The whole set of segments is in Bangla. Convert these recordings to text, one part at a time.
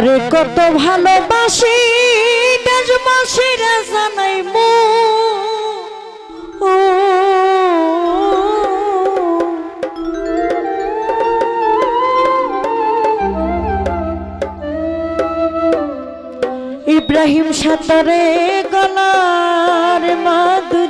তরে কত ভালোবাসি দেশবাসীরা জানাই মো। ইব্রাহিম সাঁতরে গলার মাদুলি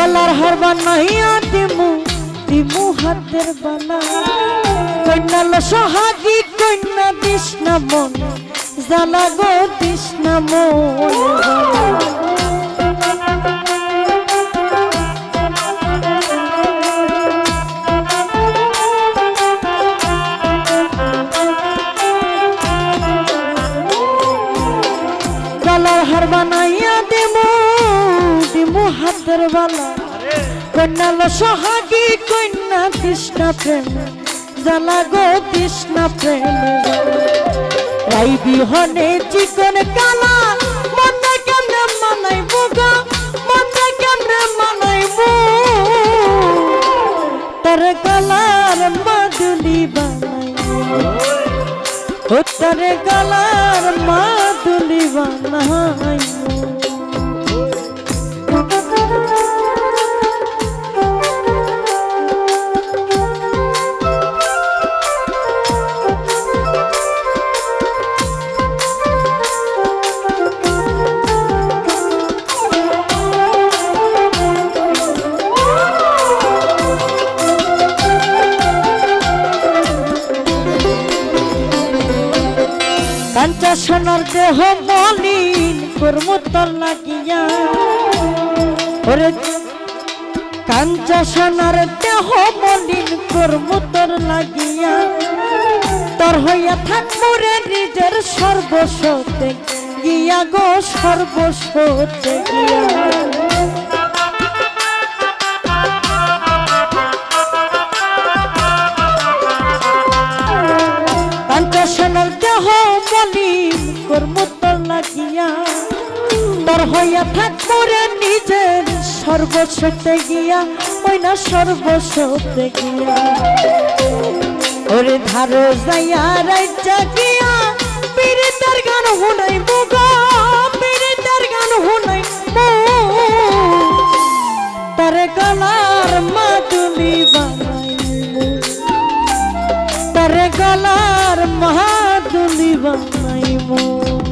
গলার হার বানাইয়া দিমু দিমু হাতের বালা কন্যা লো সোহাগি, কন্যা কৃষ্ণ মন জ্বালা গো কৃষ্ণ মন। হাতের বালা। কন্যাল সোহাগী, কন্যা কৃষ্ণ প্রেম। জ্বালা গো কৃষ্ণ প্রেম। রাই বিহনে চিকন কালা, মনে কেমনে মানাইব গো মনে কেমনে মানাইব তার গলার মাদুলি বানাইব ও তার গলার মাদুলি বানাইব দেহ মলিন কর্মতল লাগিয়া। ওরে কাঞ্চা সোনার দেহ মলিন কর্মতর লাগিয়া। তোর হইয়া থাকব রে নিজের সর্বস্বতে, গিয়া গো সর্বস্বতে গিয়া। তোর হইয়া থাকব রে নিজের সর্বস্বতে গিয়া ওই না সর্বস্বতে গিয়া। ওরে ধারো যাইয়া রাজ্যা গিয়া, পীড়িতের গান হুনাই মুগা পীড়িতের গান হুনাই তারে গলার মাদুলি বানাইমু তারে গলার মাদুলি বানাইমু হ্যাঁ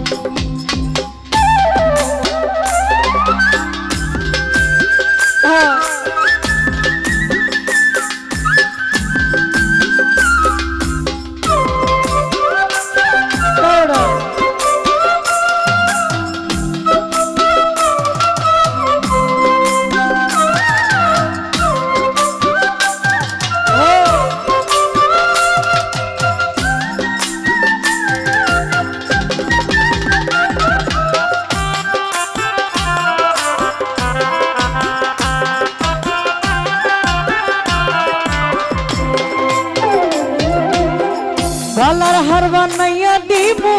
হার বানাইয়া দিমু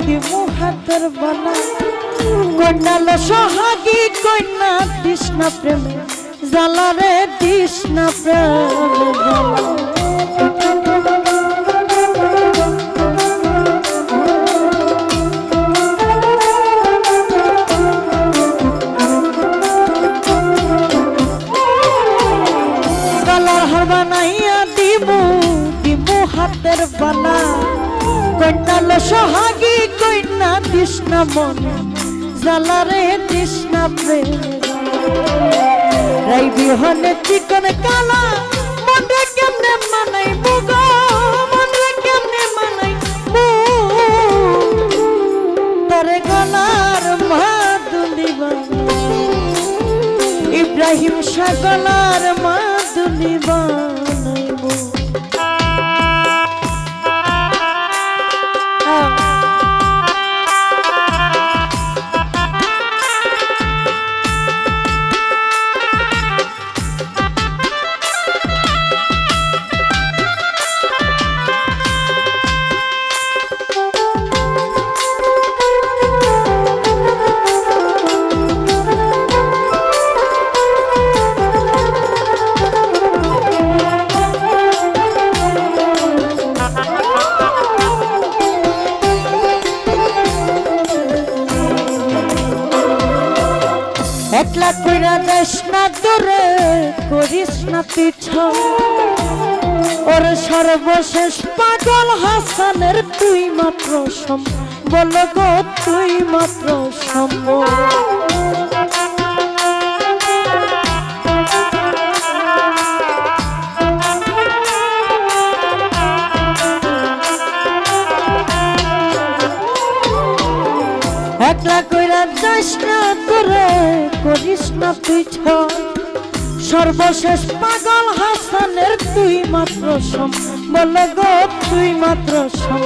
দিমু হাতের বালা কন্যাল সোহাগী কন্যা কৃষ্ণ প্রেম জালারে কৃষ্ণ প্রেম গলার হার বানাইয়া দিমু দিমু হাতের বালা কন্যাল সোহাগী কন্যা তৃষ্ণা মনে জ্বালারে তৃষ্ণা প্রেম। রাই বিহনে চিকন কালা মনে কেমনে মানাই মুগ মনে কেমনে মানাই তরে গলার মাদুলি ইব্রাহিম সাগলার মাদুলি বানাইব করিস না পিছ ওর সর্বশেষ পাগল হাসানের তুই মাত্র সম বল গো, তুই মাত্র সম্ভব একলা কইরা যাস না তোরে, করিস না তুই সর্বশেষ পাগল হাসানের তুই মাত্র সম বলে গো তুই মাত্র সম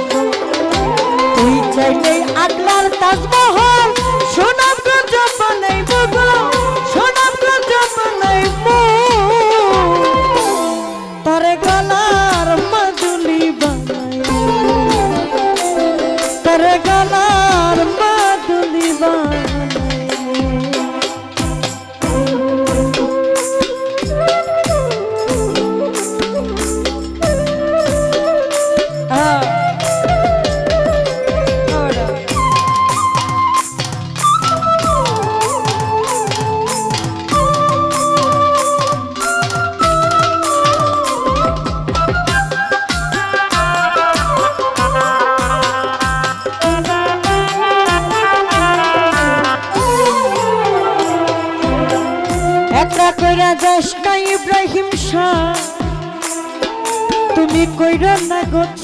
তুই চাইলে আগলার তাজমহল সোনার ইব্রাহিম শাহ, তুমি কইর না গোছ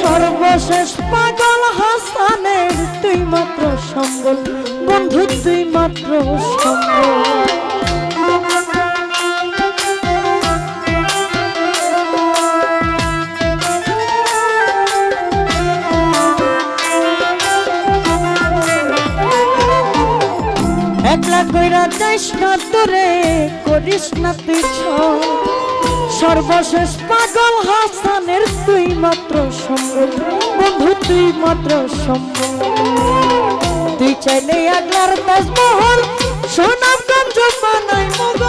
সর্বশেষ পাগল হাসানের তুই মাত্র সম্বল, বন্ধু তুই মাত্র সম্বল। একলা কইরা যাইস না তোরে করিস না তুই সর্বশেষ পাগল হাসানের তুই মাত্র সম্বল। বন্ধু, তুই মাত্র সম্বল। তুই চাইলে আগলার তাজমহল, সোনামগঞ্জ বানাই মগ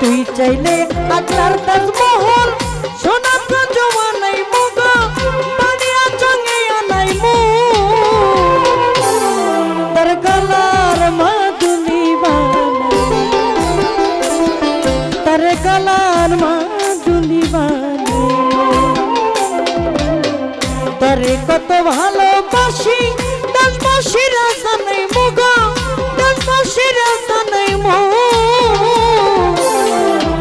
তুই চাইলে আগলার তাজমহল, সোনামগঞ্জ কত ভালোবাসি দশ মাসিরা জানাই মুগ দশ মো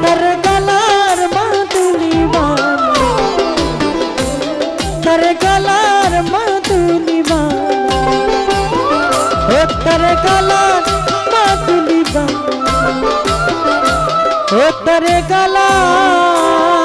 তার গলার বানাই তার গলার ও তার গলার বানাই তার গলার